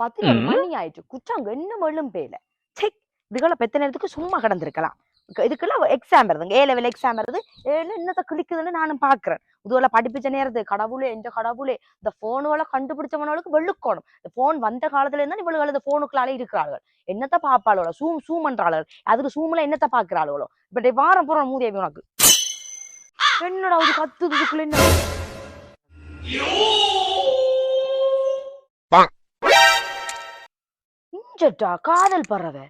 பதினொரு. மணி ஆயிடுச்சு குச்சாங்க என்ன மழும் பேல. சே இதுகளை பெத்த நேரத்துக்கு சும்மா கிடந்திருக்கலாம். இதுக்கெல்லாம் எக்ஸாம் வருதுங்க ஏ லெவல் எக்ஸாம் வருது ஏன்னு என்னத்த கிளிக்குதுன்னு நானும் பாக்குறேன். இதுவரை படிப்பிச்ச நேரத்து கடவுளே எந்த கடவுளே. இந்த போனுகளை கண்டுபிடிச்சவனுக்கு வெள்ளுக்கோணும் இந்த போன் வந்த காலத்துல இருந்தா இவளுகள் இந்த போனுக்குள்ளால இருக்கிறார்கள். என்னத்த பாப்பாளோ சூம் சூம் பண்றாளுகள் அதுக்கு சூம்ல என்னத்த பாக்குறாளுகளோ இப்ப டேய் வாரம் போற மூதேவி உனக்கு. என்னடா இது? கத்துது இதுக்குள்ள என்ன? இஞ்சட்டா காதல் பறவை.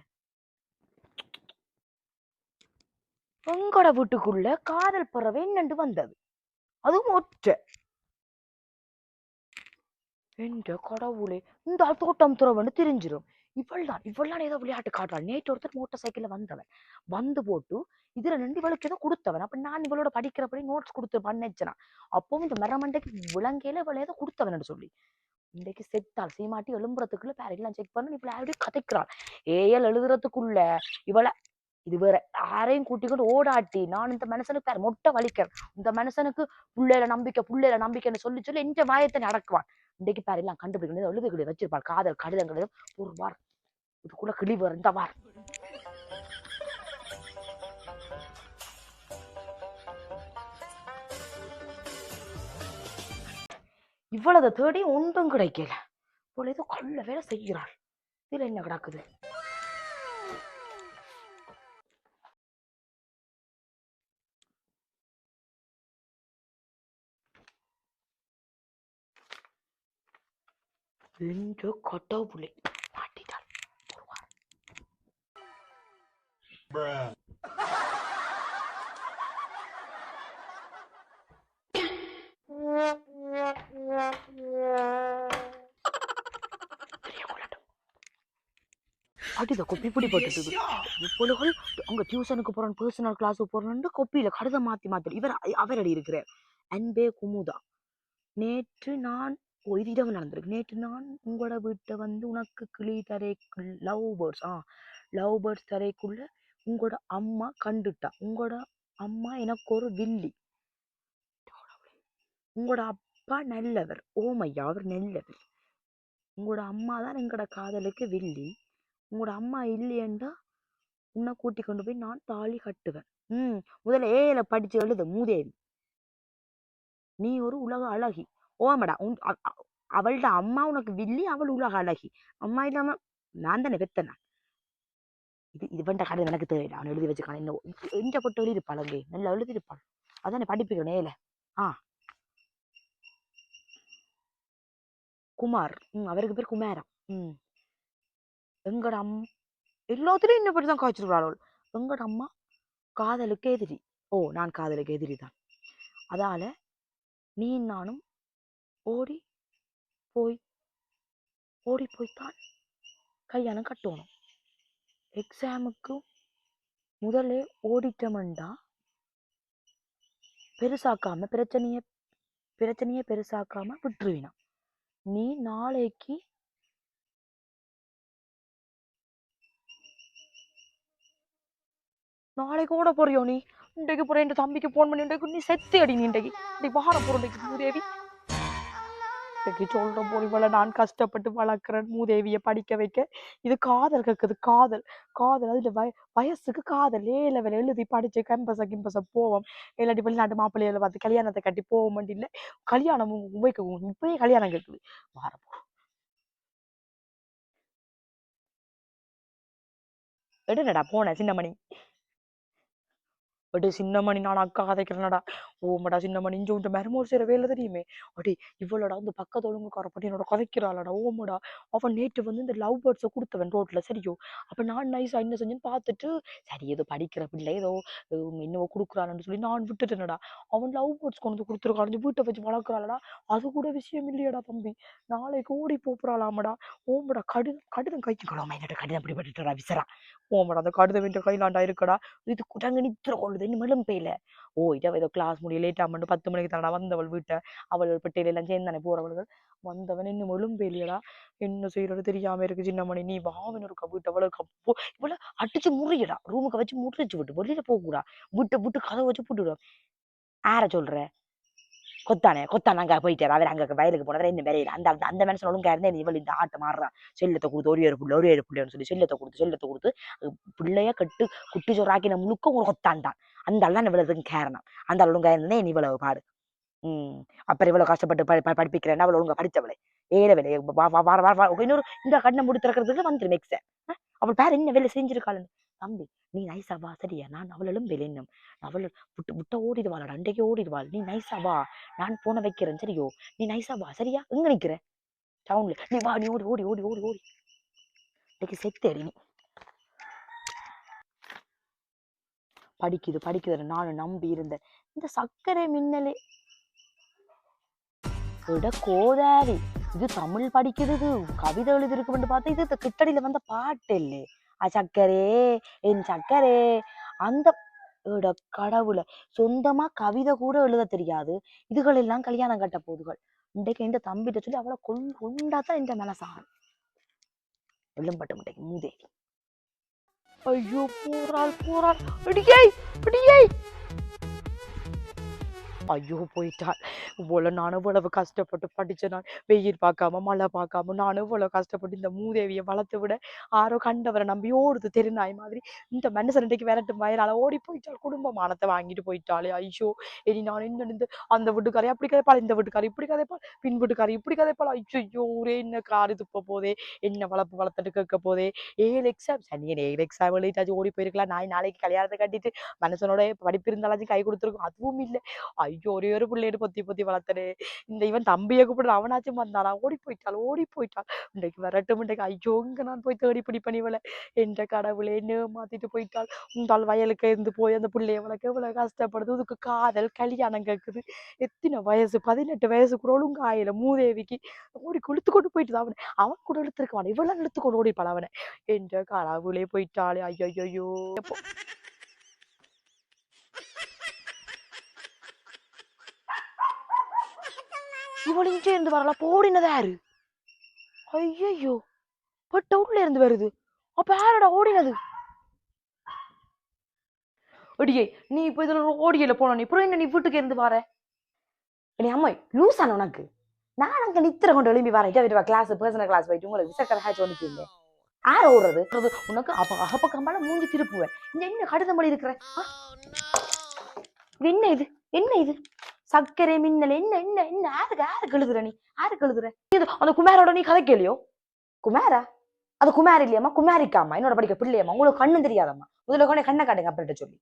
உங்களோட வீட்டுக்குள்ள காதல் பறவை நின்று வந்தது? அதுவும் ஒற்றை. என்ற கடவுளே இந்த ஆள் தோட்டம் துறவன்னு தெரிஞ்சிடும் இவள் தான் இவள் தான் ஏதோ விளையாட்டு காட்டுறாள் நேற்று ஒருத்தர் மோட்டார் சைக்கிள்ல வந்தவன். வந்து போட்டு இதுல நின்று இவளுக்கு ஏதோ கொடுத்தவன். அப்ப நான் இவளோட படிக்கிறபடி நோட்ஸ் கொடுத்து பண்ணேச்சனா அப்பவும் இந்த மரமண்டைக்கு விலங்கையில இவள் ஏதோ கொடுத்தவன் சொல்லி. இன்றைக்கு செத்தாள் சீமாட்டி எழும்புறதுக்குள்ள பேர் செக் பண்ணி இவள அப்படி கதைக்கிறாள். ஏஎல் எழுதுறதுக்குள்ள இவள இது வேற யாரையும் கூட்டிக்கொண்டு ஓடாட்டி நான் இந்த மனுஷனுக்கு பேர் மொட்டை வலிக்கிறேன். இந்த மனுஷனுக்கு புள்ளையில நம்பிக்கை புள்ளையில நம்பிக்கைன்னு சொல்லி சொல்லி எந்த வாயத்தை நடக்குவான். இன்றைக்கு பேர் எல்லாம் கண்டுபிடிக்கணும். எழுதுகளை வச்சிருப்பாள். காதல் கடிதங்கள் ஒரு வார் இதுக்குள்ள கிளி வரும் இந்த வார் இவ்வளவு தேடி ஒன்றும் கிடைக்கல. இவ்வளவு ஏதோ கள்ள வேலை செய்கிறாள். இதுல என்ன கிடக்குது என்று புள்ளி மாட்டிட்டாள். அடித கொப்பி பிடி போட்டுட்டு இப்பொழுது அங்க டியூஷனுக்கு போறோம் பர்சனல் கிளாஸுக்கு போறோம்னு கொப்பியில கடிதம் மாத்தி மாத்தி. இவர் அவர் அடி இருக்கிறார் அன்பே குமுதா. நேற்று நான் ஓ இது இரவு நடந்திருக்கு. நேற்று நான் உங்களோட வீட்டை வந்து உனக்கு கிளி தரைக்குள் லவ் பேர்ட்ஸ் ஆ லவ் பேர்ட்ஸ் தரைக்குள்ள உங்களோட அம்மா கண்டுட்டா. உங்களோட அம்மா எனக்கு ஒரு வில்லி. உங்களோட அப்பா நல்லவர். ஓமையா அவர் நல்லவர். உங்களோட அம்மா தான் எங்களோட காதலுக்கு வில்லி. உங்களோட அம்மா இல்லையண்டா? உன்னை கூட்டி கொண்டு போய் நான் தாலி கட்டுவேன். ம் முதல்ல ஏல படிச்சு எழுது மூதேவி. நீ ஒரு உலக அழகி. ஓமடா உன் அவள்ட அம்மா உனக்கு வில்லி அவள் உலக அழகி. அம்மா இல்லாம நான் தானே பெத்தனா இது இவன்ட பண்ண கதை எனக்கு தெரியல. அவன் எழுதி வச்சுக்கான என்ன எந்த கொட்டு எழுதிருப்பாள் அங்கே? நல்லா எழுதிருப்பாள் அதானே படிப்புக்கணும் ஏல ஆ. குமார். ம் அவருக்கு பேர் குமாரம் ம். எங்கட அம் எல்லாத்துலேயும் இன்னும் பற்றி தான் காய்ச்சிருக்கிறாள் எங்கட அம்மா காதலுக்கு எதிரி. ஓ நான் காதலுக்கு எதிரி தான். அதால நீ நானும் ஓடி போய் ஓடி போய்த்தான் கல்யாணம் கட்டணும் எக்ஸாமுக்கு முதல்ல ஓடிட்டோம்டா. பெருசாக்காம பிரச்சனையை பிரச்சனையை பெருசாக்காம விட்டுருவினா நீ நாளைக்கு நாளைக்கு ஓட போறியோ நீ? இன்றைக்கு போற என் தம்பிக்கு போன் பண்ணி இன்றைக்கு நீ செத்து அடி நீ இன்றைக்கு. இன்றைக்கு வார போற இன்றைக்கு மூதேவி. இன்றைக்கு சொல்ற போல் இவளை நான் கஷ்டப்பட்டு வளர்க்குறேன் மூதேவியை படிக்க வைக்க. இது காதல் கேட்குது காதல். காதல் அதுல வய வயசுக்கு காதல். ஏ லெவல் எழுதி படிச்சு கம்பச கிம்பச போவோம். இல்லாட்டி வெளிநாட்டு மாப்பிள்ளையில பார்த்து கல்யாணத்தை கட்டி போவோம் இல்லை கல்யாணம் உபயோகிக்க இப்பயே கல்யாணம் கேக்குது. வாரப்போ எடுனடா போன சின்னமணி. ಬಟ್ சின்ன மணி நான் அக்கா கதைக்கிறேன்டா ஓமடா சின்னம்மா நெஞ்சு உண்டு மருமோர் செய்கிற வேலை தெரியுமே. அடி இவ்வளோடா இந்த பக்கத்து ஒழுங்குக்கார பட்டி என்னோட கதைக்கிறாளடா ஓமடா. அவன் நேற்று வந்து இந்த லவ் பேர்ட்ஸை கொடுத்தவன் ரோட்டில் சரியோ? அப்போ நான் நைஸாக என்ன செஞ்சேன்னு பார்த்துட்டு சரி ஏதோ படிக்கிற பிள்ளை ஏதோ என்னவோ கொடுக்குறான்னு சொல்லி நான் விட்டுட்டேனடா. அவன் லவ் பேர்ட்ஸ் கொண்டு வந்து கொடுத்துருக்கான் வீட்டை வச்சு வளர்க்குறாளடா. அது கூட விஷயம் இல்லையடா தம்பி. நாளைக்கு ஓடி போப்புறாளாமடா. ஓமடா கடிதம் கடிதம் கைக்கு கலாமா என்னோட கடிதம் பிடிபட்டுட்டா விசரா ஓமடா அந்த கடிதம் என்ற கையிலாண்டா இருக்கடா. இது குடங்கு நித்திர கொள்ளுது இன்னும் பெய்யல ஓ இட ஏதோ கிளாஸ் முடிய லேட்டாக மட்டும் பத்து மணிக்கு தானடா வந்தவள் வீட்டை. அவள் பெட்டையில எல்லாம் சேர்ந்தானே போறவள்கள் வந்தவன் இன்னும் எழும்பேலியடா என்ன செய்யறது தெரியாம இருக்கு சின்ன மணி. நீ வாவின இருக்க வீட்டை அவளை போ இவளை அடிச்சு முறியடா. ரூமுக்கு வச்சு முறிச்சு விட்டு வெளியில போக கூடா வீட்டை விட்டு கதை வச்சு போட்டுவிடும் யார சொல்ற? கொத்தானே கொத்தான் அங்க போயிட்டாரு. அவர் அங்க வயலுக்கு போனவர் இந்த வரையில. அந்த அந்த- அந்த மனுஷன் ஒழுங்கா இருந்தே இவள் இந்த ஆட்டை மாறுறான் செல்லத்தை கொடுத்து ஒரு ஏறு புள்ள ஒரு ஏறு புள்ளைன்னு சொல்லி செல்லத்தை கொடுத்து செல்லத்தை கொடுத்து பிள்ளைய கட்டு குட்டி சொராக்கின முழுக்க ஒரு கொத்தான்டான். அந்த ஆள் தான் இவ்வளவுக்கு காரணம். அந்த ஆள் ஒழுங்கா இருந்தே நீ இவ்வளவு பாடு. உம் அப்புறம் இவ்வளவு கஷ்டப்பட்டு ப படிப்பிக்கிறேன் படிப்பிக்கிறேன்னா அவள் ஒழுங்கா படித்தவளை ஏற வேலை. வா வா வா வா இன்னொரு இந்த கண்ணை முடி திறக்கிறதுக்கு வந்துடும் எக்ஸ அவள் பேர் என்ன வேலை செஞ்சிருக்காளுன்னு தம்பி நீ நைஸா வா. சரியா? நான் அவளும் வெளியும் அவள் விட்டு விட்ட ஓடிடுவாள். அண்டைக்கு ஓடிடுவாள். நீ நைஸா வா. நான் போன வைக்கிறேன். சரியோ? நீ நைஸா வா. சரியா? எங்க நிக்கிற? டவுன்ல நீ வா நீ ஓடி ஓடி ஓடி ஓடி ஓடி. இன்னைக்கு செத்து நீ. படிக்குது படிக்குது நானும் நம்பி இருந்தேன். இந்த சர்க்கரை மின்னலே. விட கோதாரி இது தமிழ் படிக்குது இது கவிதை எழுதிருக்குன்னு பார்த்தா இது கிட்டடியில வந்த பாட்டு இல்லே ஆ சக்கரே என் சக்கரே அந்த இட கடவுள சொந்தமா கவிதை கூட எழுத தெரியாது. இதுகள் எல்லாம் கல்யாணம் கட்ட போதுகள். இன்றைக்கு இந்த தம்பிட்ட சொல்லி அவளை கொண்டாதான் இந்த மனசாகும் வெள்ளம்பட்டு முட்டைக்கு மூதேவி. ஐயோ போறாள் போறாள். அடியை அடியை. ஐயோ போயிட்டாள். இவ்வளோ நானும் இவ்வளவு கஷ்டப்பட்டு படிச்ச நான் வெயில் பார்க்காம மழை பார்க்காம நானும் இவ்வளவு கஷ்டப்பட்டு இந்த மூதேவியை வளர்த்து விட ஆரோ கண்டவரை நம்பி ஓடுது தெருநாய் மாதிரி. இந்த மனுஷன் இன்றைக்கு விரட்டு மயிலால ஓடி போயிட்டாள் குடும்ப மானத்தை வாங்கிட்டு போயிட்டாளே ஐயோ! இனி நான் இந்த இந்த அந்த வீட்டுக்காரி அப்படி கதைப்பாள் இந்த வீட்டுக்காரி இப்படி கதைப்பாள் பின் வீட்டுக்காரி இப்படி கதைப்பாள் ஐயோ ஒரே என்ன காரு துப்ப போதே என்ன வளர்ப்பு வளர்த்துட்டு கேட்க போதே ஏழு எக்ஸாம் சனியன் ஏழு எக்ஸாம் எழுதிட்டாச்சு ஓடி போயிருக்கலாம். நான் நாளைக்கு கல்யாணத்தை கட்டிட்டு மனுஷனோட படிப்பு இருந்தாலும் கை கொடுத்துருக்கும். அதுவும் இல்லை. ஐயோ! ஒரே ஒரு பிள்ளையோட பொத்தி பொத்தி வளர்த்தனே. இந்த இவன் தம்பியை கூப்பிட அவனாச்சும் வந்தானா? ஓடி போயிட்டாள்? ஓடி போயிட்டாள் இன்றைக்கு வரட்டும் இன்றைக்கு ஐயோ இங்க நான் போய் தேடி பிடி பண்ணிவள என்ற கடவுளே மாத்திட்டு போயிட்டாள். உந்தாள் வயலுக்கு இருந்து போய் அந்த பிள்ளைய வளர்க்க இவ்வளவு கஷ்டப்படுது. இதுக்கு காதல் கல்யாணம் கேட்குது எத்தனை வயசு? பதினெட்டு வயசு கூட ஒழுங்கு ஆயில மூதேவிக்கு. ஓடி கொளுத்து கொண்டு போயிட்டு அவனை? அவன் கூட இழுத்துருக்கான் இவ்வளவு இழுத்து கொண்டு ஓடிப்பாள் அவனை? என்ற கடவுளே போயிட்டாளே. ஐயோ ஐயோ இவள் இங்கே இருந்து வரலாம் போடினது யாரு? ஐயோ பட் உள்ள இருந்து வருது. அப்ப யாரோட ஓடினது? அடியே நீ இப்ப இதுல ஓடியில போன நீ அப்புறம் என்ன நீ வீட்டுக்கு இருந்து வர? நீ அம்மா லூஸ் ஆன உனக்கு. நான் அங்க நித்திர கொண்டு எழுப்பி வரேன். விடுவா கிளாஸ் பர்சனல் கிளாஸ் போயிட்டு உங்களுக்கு விசக்கர ஹேச் ஒன்றுக்கீங்க யார் ஓடுறது? உனக்கு அப்ப அகப்பக்கம்பால மூஞ்சி திருப்புவேன். இங்க என்ன கடிதம் பண்ணி இருக்கிற? இது என்ன இது? என்ன இது? சர்க்கரை மின்னல் என்ன என்ன என்ன யாருக்கு யாருக்கு எழுதுற நீ? யாருக்கு எழுதுற இது அந்த குமாரோட நீ கதை கேளியோ? குமாரா? அது குமார் இல்லையாம்மா குமாரிக்காமா என்னோட படிக்க பிள்ளையம்மா உங்களுக்கு கண்ணும் தெரியாதம்மா. முதல்ல கொண்டே கண்ணை காட்டுங்க அப்படின்ட்டு சொல்லி.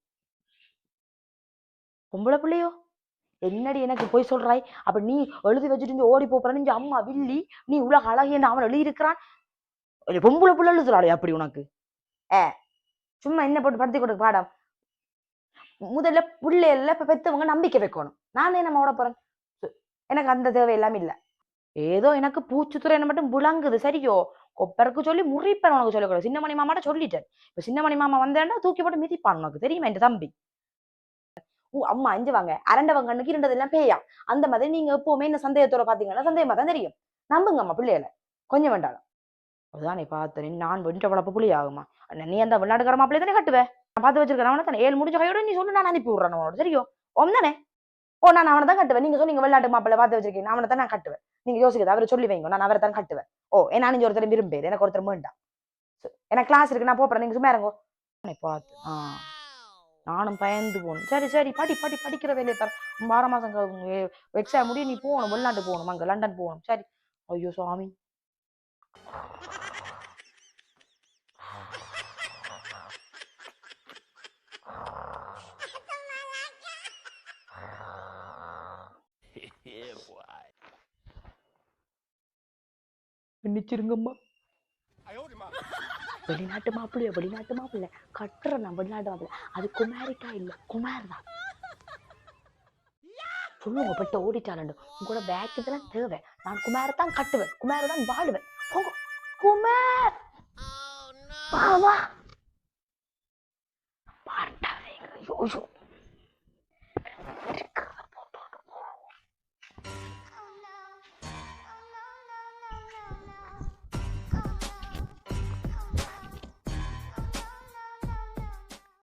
பொம்பளை பிள்ளையோ? என்னடி எனக்கு போய் சொல்றாய்? அப்ப நீ எழுதி வச்சுட்டு ஓடி போற நீ அம்மா வில்லி நீ உலக அழகி என்று அவன் எழுதி இருக்கிறான் பொம்பளை பிள்ளை எழுதுறாளே அப்படி உனக்கு? ஏ சும்மா என்ன போட்டு படுத்தி கொடுக்க பாடம். முதல்ல பிள்ளையெல்லாம் இப்ப பெத்தவங்க நம்பிக்கை வைக்கணும். நான் என்ன ஓட போறேன்? எனக்கு அந்த தேவை எல்லாம் இல்ல. ஏதோ எனக்கு பூச்சித்துறை என்ன மட்டும் விளங்குது. சரியோ? கொப்பருக்கு சொல்லி முறிப்பேன் உனக்கு சொல்லக்கூடாது. சின்னமணி மாமாட்ட சொல்லிட்டேன். இப்ப சின்னமணி மாமா வந்தேன்னா தூக்கி போட்டு மிதிப்பான் உனக்கு. தெரியுமா என் தம்பி? ஓ அம்மா அஞ்சு வாங்க. அரண்டவங்க கண்ணுக்கு இருண்டதெல்லாம் பேயா? அந்த மாதிரி நீங்க எப்பவுமே இந்த சந்தேகத்தோட பாத்தீங்கன்னா சந்தேகமா தான் தெரியும். நம்புங்க அம்மா பிள்ளைகளை. கொஞ்சம் வேண்டாம். அதுதானே பார்த்தேன் நான் வெண்ட வளர்ப்பு புள்ளி ஆகுமா நீ அந்த வெளிநாட்டுக்கார மாப்பிள்ளை தானே கட்டுவேன் நான் பார்த்து வச்சிருக்கேன். அவனை தானே. ஏழு முடிஞ்ச கையோட நீ சொல்லு நான் அனுப்பி விடுறேன் உனோட சரியோ? ஓம் தானே? ஓ நான் அவனை தான் கட்டுவேன். நீங்க சொன்னீங்க வெளிநாட்டு மாப்பிள்ளை பார்த்து வச்சிருக்கீங்க. அவனை தான் நான் கட்டுவேன். நீங்க யோசிக்கிறது அவரை சொல்லி வைங்க. நான் அவரை தான் கட்டுவேன். ஓ ஏன்னா நீங்க ஒருத்தர் விரும்புது எனக்கு ஒருத்தர் வேண்டாம் சரி, எனக்கு கிளாஸ் இருக்கு. நான் போறேன். நீங்க சும்மா இறங்கோ. பார்த்து ஆ. நானும் பயந்து போகணும். சரி சரி. படி படி படிக்கிற வேலையை தர. வார மாசம் எக்ஸாம் முடிய நீ போகணும். வெளிநாட்டு போகணும். அங்க லண்டன் போகணும். சரி. ஐயோ சுவாமி மன்னிச்சிருங்கம்மா வெளிநாட்டு மாப்பிள்ளையோ வெளிநாட்டு மாப்பிள்ளை. கட்டுற நான் வெளிநாட்டு மாப்பிள்ளை. அது குமாரிக்கா இல்ல குமார் தான் சொல்லுங்க பட்டு ஓடிட்டாலண்டு. உங்களோட பேக் இதெல்லாம் தேவை. நான் குமாரை தான் கட்டுவேன். குமாரை தான் வாழுவேன். போங்க. குமார்! வா வா. ஐயோ ஐயோ.